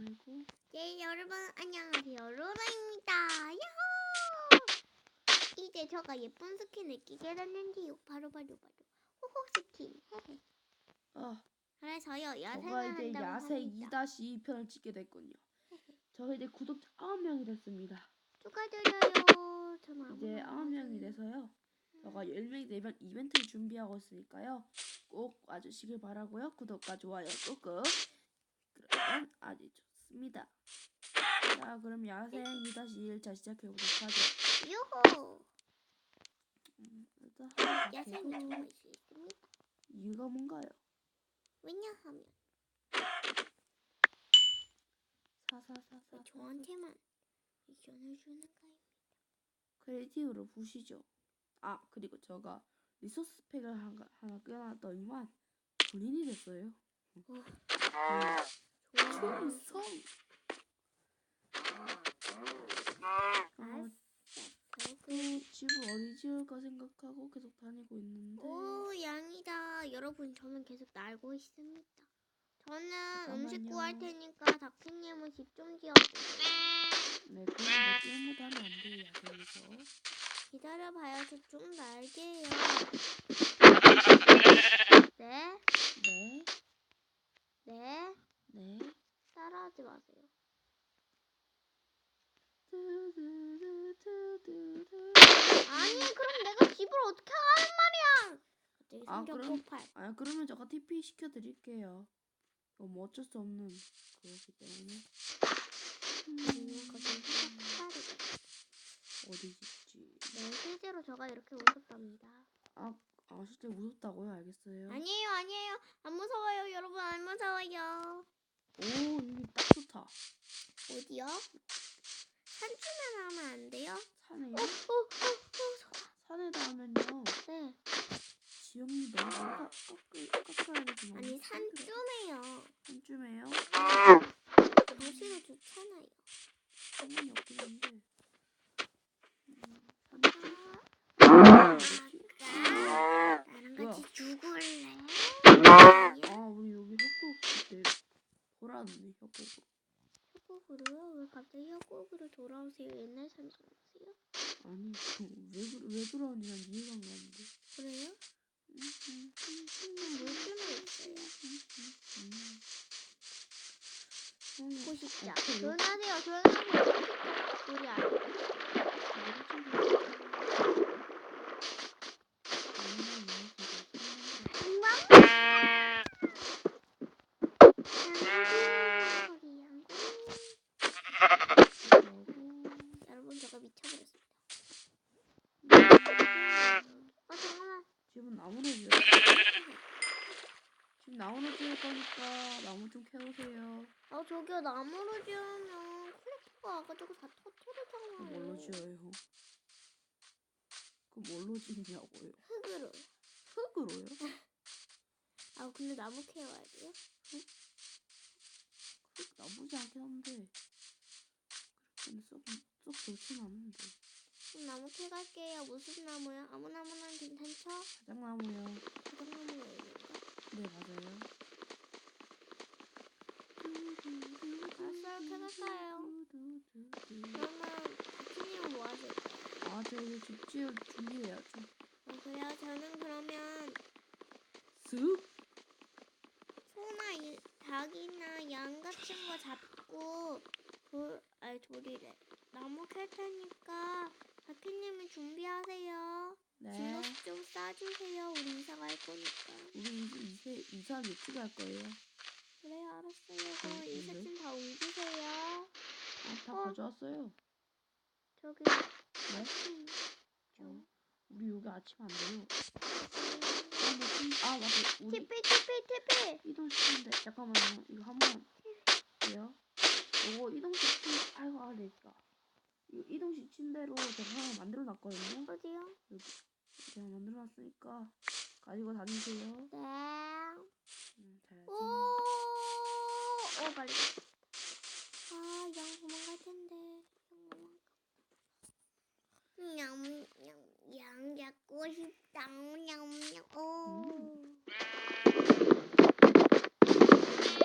아이고. 네 여러분 안녕하세요 로라입니다 야호 이제 저가 예쁜 스킨을 끼게 됐는데요 바로 바로 바로 호호 스킨. 아, 그래서요 야생을 이제 한다고 야생 합니다 2-2편을 찍게 됐군요. 저 이제 구독자 9명이 됐습니다. 축하드려요 저는 이제 아무나 9명이 못해요. 돼서요. 저가 10명이 되면 이벤트를 준비하고 있으니까요. 꼭 와주시길 바라고요. 구독과 좋아요 꾹꾹. 그러면 아주 좋습니다. 자, 그럼 야생 2-1차 시작해보도록 하죠. 유호 음, 일단 하나 야생을 되고 좋아할 수 있습니다 이유가 뭔가요? 왜냐하면 사사사사. 저한테만 미션을 주는 거예요 크리에이티브로 부시죠. 아 그리고 제가 리소스 팩을 하나, 하나 껴놨더니만 본인이 됐어요. 어. 음, 좋아요 성. 어, 그 집을 어디 지을까 생각하고 계속 다니고 있는데 오 양이다 여러분 저는 계속 날고 있습니다 저는 음식 잠깐만요. 구할 테니까 다크님은 집 좀 지어주세요 네 그런 거 게임모드 하면 안 돼요 야생에서 기다려봐요 저 좀 날게요 네? 네 네? 네. 따라하지 마세요. 아니 그럼 내가 집을 어떻게 하란 말이야 갑자기 아, 성격 그럼- 폭발 아 그러면 제가 TP 시켜드릴게요. 이거 뭐 어쩔 수 없는 그거기 때문에. 성격 폭발이죠 어디 있지? 네 실제로 저가 이렇게 웃었답니다 아, 아 실제 무섭다고요? 알겠어요. 아니에요 아니에요 안 무서워요 여러분 안 무서워요 오 여기 딱 좋다. 어디요? 산쯤에 하면 안 돼요? 산에 어, 어, 어, 어, 산에다 하면요 네. 지형이 너무 깎아 깎아야 되지 아니 산쯤에요. 산쯤에요? 도시로 좋잖아요. 상관이 없긴 한데. 음, 산 아, 어디지? 아까 나랑 같이 죽을래? 아 우리 여기 협곡 그때 보라는데 협곡. 협곡으로요? 왜 갑자기 협곡으로 돌아오세요? 옛날 생각나세요? 아니 왜, 그러- 왜 돌아오는지 난 이해가 안 가는데. 그래요? 음, 음, 음, 물 뿜어 있어요. 음. 음, 보시죠. 어떡해요? 조용하세요. 조용하세요. 우리 안. 여러분 저거 미쳐버렸습니다. 어 잠깐만. 집은 나무로 지어. 집 나무로 지을 거니까 나무 좀 캐오세요. 어 저기요 나무로 지으면 콜렉터가 와가지고 다 터트리잖아요. 그럼 뭘로 지어요? 그럼 뭘로 지냐고요? 흙으로. 흙으로요? 아 근데 나무 캐와야 돼요? 흙 나쁘지 않긴 한데 그렇게는 썩, 썩 좋진 않은데 그럼 나무 캐갈게요. 무슨 나무요? 아무 나무나 괜찮죠? 자작나무요. 네 맞아요. 알았어요. 캐갈까요? 그러면 박희님은 뭐 하실 거예요? 아 저 이제 집 지을 준비해야죠. 어, 그래요? 저는 그러면 쓱 소나 이, 닭이나 양 같은 거 잡고 돌, 아니 돌이래. 나무 캘 테니까 박희님은 준비하세요. 네. 진흙 좀 싸주세요. 우리 이사 갈 거니까. 우리 이제 이사 일찍 할 거예요. 그래요, 알았어요. 네, 이사 네. 좀다 옮기세요. 아, 다 어? 가져왔어요. 저기 네? 아침 어, 우리 여기 아침 안 돼요. 좀. 아, 아 맞아. 우리 TP TP TP. 이동 시키는데 잠깐만요. 이거 한번 돼요? 이거 이동 시키 아이고 아 됐다. 이거 이동시킨 대로 제가 하나 만들어 놨거든요. 어디요? 제가 만들어 놨으니까 가지고 다니세요. 네. 음, 잘하지. 오. 어 빨리. 아, 양 도망갈 텐데. 양 도망가. 냠, 냠, 양 잡고 싶다. 냠, 냠. 오.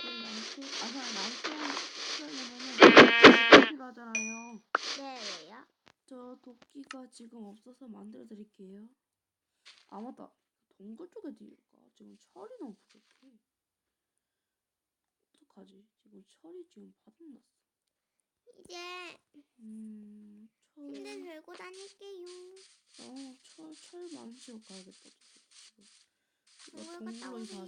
남수 아사 남수 하잖아요. 네, 왜요? 저 도끼가 지금 없어서 만들어 드릴게요. 아 맞다. 동굴 쪽에 드릴까? 지금 철이 너무 부족해. 어떡하지? 지금 철이 지금 바닥났어. 이제 음, 철. 침대 들고 다닐게요. 어, 철, 철 만지러 가야겠다. 지금. 동굴 갔다 오세요.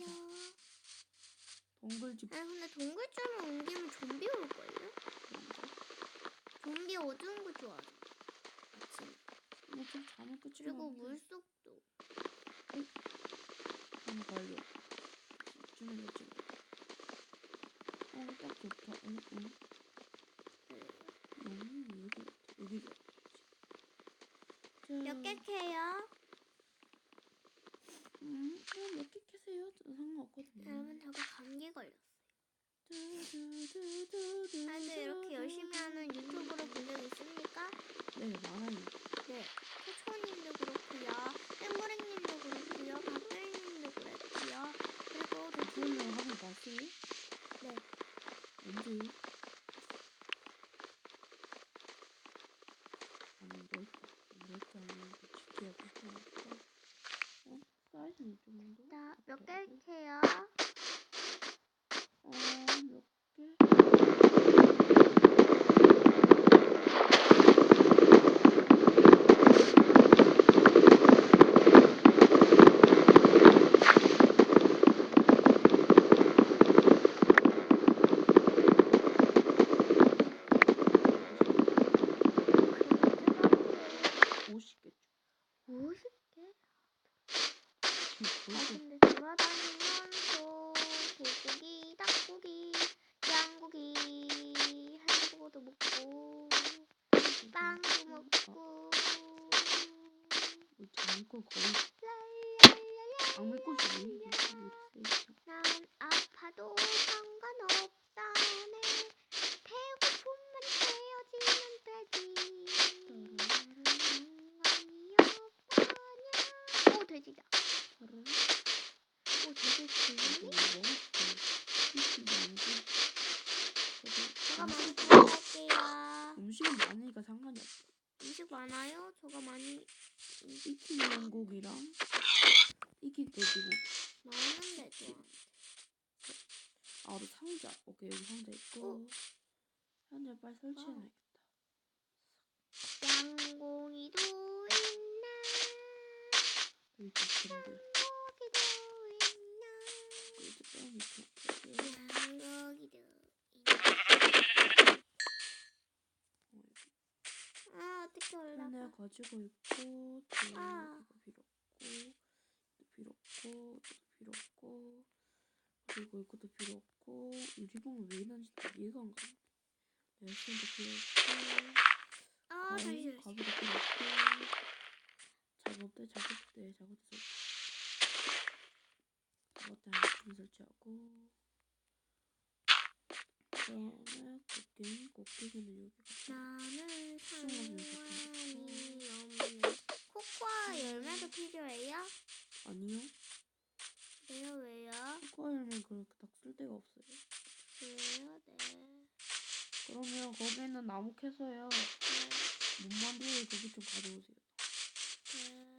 동굴집 아니 근데 동굴점을 옮기면 좀비 올걸요? 좀비 어두운 거 좋아하죠. 아침. 이거 좀 잠을 끝이 그리고 물속도. 한번 걸려. 집중해, 집중. 어, 딱 좋다. 응, 응. 음, 여기, 여기 몇 개 캐요? 음, 그냥 몇개 캐세요. 저 상관없거든요. 여러분 저거 감기 걸렸어요. 두두두두두. 다들 이렇게 열심히 하는 유튜브를 본 적 있습니까? 네, 많아요. 네. 초초님도 그렇고요. 땡보랭님도 그렇고요. 박별님도 그렇고요. 그리고 그런 도토님 거 한번 봤어요? 네. 언제요? 아니, 넓다. 넓지 않은데 GT가 불편하니까. 어? 사이즈는 좀 더? 나몇 개 캐요? 어, 몇 개? 오십 개 50개? 지금 아 벌써 근데 돌아다니면서 소고기, 닭고기, 양고기, 한국어도 먹고 빵도 먹고 뭐 거의 랄랄랄랄 장미꽃이 왜 이렇게 있어? 난 아파도 상관없다네 배고픔만 채워지면 되지 없다냐 오 돼지다 오 돼지 이거. 제가 많이 구워갈게요 음식은 많으니까 상관이 없어. 음식 많아요? 저가 많이 익힌 고기랑 익힌 돼지고기. 많은데 좀 아, 또 상자. 오케이, 여기 상자 있고. 상자 빨리 설치해놔야겠다. 양고기도 있나 여기 닭들. 고기도 있나. 양고기도 있나 아 어떻게 올라가 가지고 있고, 또 아. 이거 없고, 또 없고, 또 없고, 그리고 이것도 없고, 이 리본은 왜 있는지 이해가 안 가네. 열심도 없고, 아 잠시만요 가위도 필요 없고, 작업대, 작업대, 작업대 설치. 작업대 하나 설치하고, 그 다음에 곡괭이, 곡괭이는 여기 나는 상관이 없는 코코아 열매도 필요해요? 아니요. 왜요 왜요? 코코아열면 그렇게 딱 쓸 데가 없어요. 왜요 네 그러면 거기는 나무 캐서요. 네. 못 만들게 거기 좀 가져오세요. 네.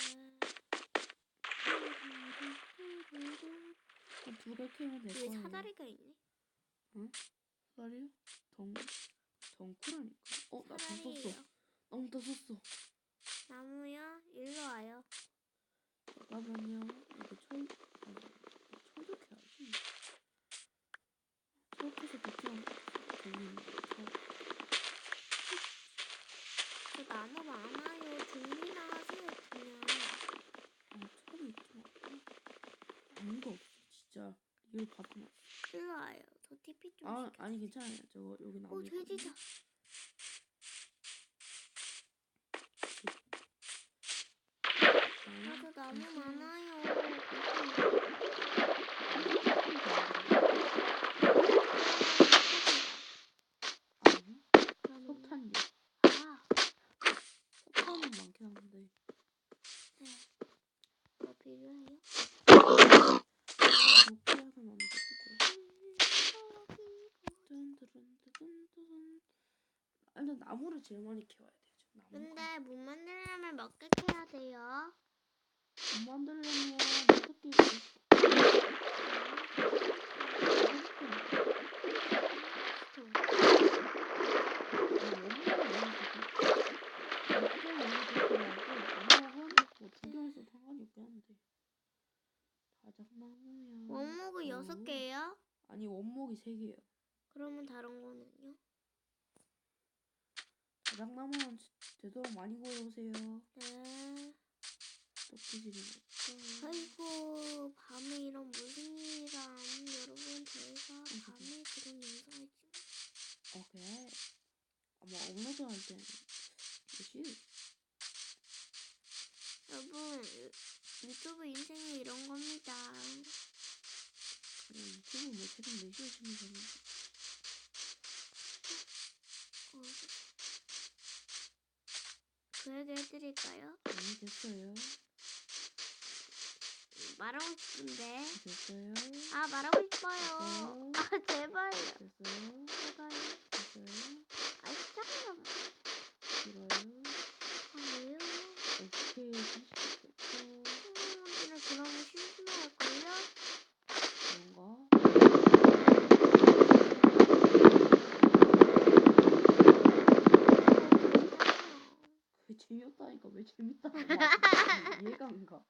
두개 캐면 될왜 거예요. 사다리가 있네? 사다리요? 덩 덩쿠라니까. 어, 나다 썼어. 사다리예요. 너무 다 썼어. 나무요? 일로 와요. 잠깐만요. 이거 철, 아니, 철도 캐야지. 철 캐서 도끼랑 되는 철. 저 나무 많아요. 준비나 하세요 그냥. 아, 철이 있지 아무도 없어, 진짜. 이걸 받으면. 일로 와요. 저 TP 좀 아, 시켜. 아니 괜찮아요. 저거 여기. 오 있거든요. 돼지다. 자, 저도 나무. 많아요. 아니, 그러면- 석탄이요. 아, 석탄은 많긴 한데. 네. 뭐 필요해요? 도끼하서 만들고. 음, 뚠드른드든드든. 아, 일단 나무를 제일 많이 키워야 돼요. 지금 나무. 근데 못 만들려면 몇 개 캐야 돼요? 못 만들려면 한데 다작나무야 원목은 여섯 개예요? 아니 원목이 세 개예요 그러면 다른 거는요? 다작나무는 되도록 많이 구해오세요. 네. 없어 아이고 밤에 이런 무슨 일이람 여러분 저희가 밤에 그런 영상을 찍 오케이 아마 업로드 할 때는 몇시 여러분 유- 유튜브 인생이 이런 겁니다. 그냥 유튜브 뭐 새벽 4시에 치면 되는데 어. 그 얘기 해드릴까요? 아니 됐어요 말하고 싶은데 됐어요 아 말하고 싶어요. 아 제발요. 됐어요 제발요. 됐어요 아 시작하면 싫어요 재미없다니까 왜 재밌다고 말해 이해가 안 가